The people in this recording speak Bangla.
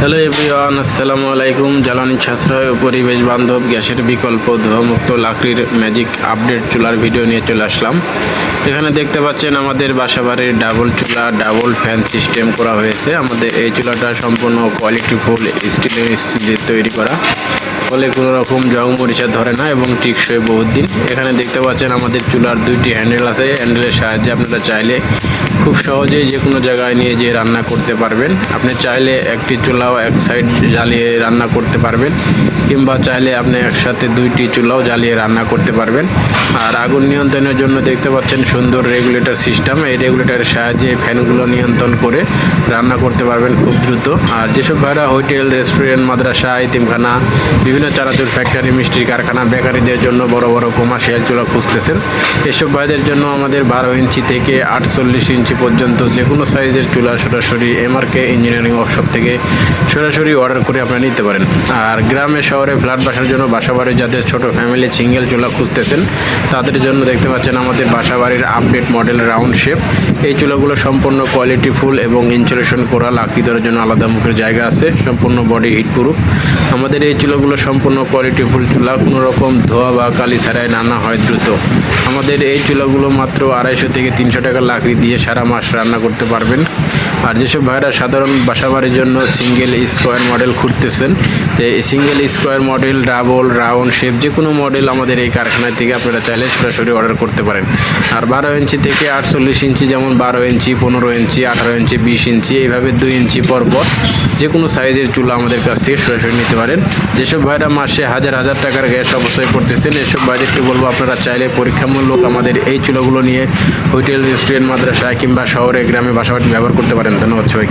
হ্যালো এভরিওয়ান, আসসালামু আলাইকুম। জ্বালানি সাশ্রয় পরিবেশ বান্ধব গ্যাসের বিকল্প ধোঁয়ামুক্ত লাকড়ির ম্যাজিক আপডেট চুলার ভিডিও নিয়ে চলে আসলাম। এখানে দেখতে পাচ্ছেন আমাদের বাসাবাড়ির ডাবল চুলা, ডাবল ফ্যান সিস্টেম করা হয়েছে। আমাদের এই চুলাটা সম্পূর্ণ কোয়ালিটি ফুল স্টিলের স্টিল দিয়ে তৈরি করা। ফলে কোনো রকম জং মরিচা ধরে না এবং টিকসই বহুত দিন এখানে দেখতে পাচ্ছেন আমাদের চুলার দুইটি হ্যান্ডেল আছে। হ্যান্ডেলের সাহায্যে আপনারা চাইলে খুব সহজেই যে কোনো জায়গায় নিয়ে যেয়ে রান্না করতে পারবেন। আপনি চাইলে একটি চুলাও এক সাইড জ্বালিয়ে রান্না করতে পারবেন, কিংবা চাইলে আপনি একসাথে দুইটি চুলাও জ্বালিয়ে রান্না করতে পারবেন। আর আগুন নিয়ন্ত্রণের জন্য দেখতে পাচ্ছেন সুন্দর রেগুলেটর সিস্টেম। এই রেগুলেটরের সাহায্যে ফ্যানগুলো নিয়ন্ত্রণ করে রান্না করতে পারবেন খুব দ্রুত। আর যেসব ভাইরা হোটেল, রেস্টুরেন্ট, মাদ্রাসা ইতিমখানা বিভিন্ন চানাচুর ফ্যাক্টরি, মিষ্টির কারখানা, বেকারিদের জন্য বড় বড় কমার্শিয়াল চুলা খুঁজতেছেন। এসব ভাইদের জন্য আমাদের বারো ইঞ্চি থেকে আটচল্লিশ ইঞ্চি পর্যন্ত যে কোনো সাইজের চুলা সরাসরি এমআরকে ইঞ্জিনিয়ারিং ওয়ার্কশপ থেকে সরাসরি অর্ডার করে আপনারা নিতে পারেন। আর গ্রামে, শহরে ফ্ল্যাট বাসার জন্য বাসাবাড়ি যাদের ছোট ফ্যামিলি সিঙ্গেল চুলা খুঁজতেছেন, তাদের জন্য দেখতে পাচ্ছেন আমাদের বাসাবাড়ির আপডেট মডেল রাউন্ড শেপ এই চুলাগুলো সম্পূর্ণ কোয়ালিটি ফুল এবং ইনসুলেশন করা, লাকড়ি দেওয়ার জন্য আলাদা মুখের জায়গা আছে, সম্পূর্ণ বডি হিট প্রুফ আমাদের এই চুলাগুলো সম্পূর্ণ কোয়ালিটি ফুল চুলা, কোনো রকম ধোয়া বা কালি ছাড়াই নানা হয় দ্রুত। আমাদের এই চুলাগুলো মাত্র আড়াইশো থেকে তিনশো টাকা লাকড়ি দিয়ে সারা মাস রান্না করতে পারবেন। আর যেসব ভাইরা সাধারণ বাসাবাড়ির জন্য সিঙ্গেল স্কোয়ার মডেল খুঁজতেছেন এই single square model double round shape যে কোনো মডেল আমাদের এই কারখানা থেকে আপনারা চাইলে সরাসরি অর্ডার করতে পারেন। আর বারো ইঞ্চি থেকে আটচল্লিশ ইঞ্চি যেমন বারো ইঞ্চি, পনেরো ইঞ্চি, আঠারো ইঞ্চি, বিশ ইঞ্চি, এইভাবে দুই ইঞ্চি পর পর যে কোনো সাইজের চুলা আমাদের কাছ থেকে সরাসরি নিতে পারেন। যেসব ভাইরা মাসে হাজার হাজার টাকার গ্যাস অবশ্যই করতেছেন এসব ভাইদেরকে বলব আপনারা চাইলে পরীক্ষামূলক আমাদের এই চুলাগুলো নিয়ে হোটেল রেস্টুরেন্ট মাদ্রাসা কিংবা শহরে গ্রামে বাসাবাড়ি ব্যবহার করতে পারেন ধন্যবাদ সবাই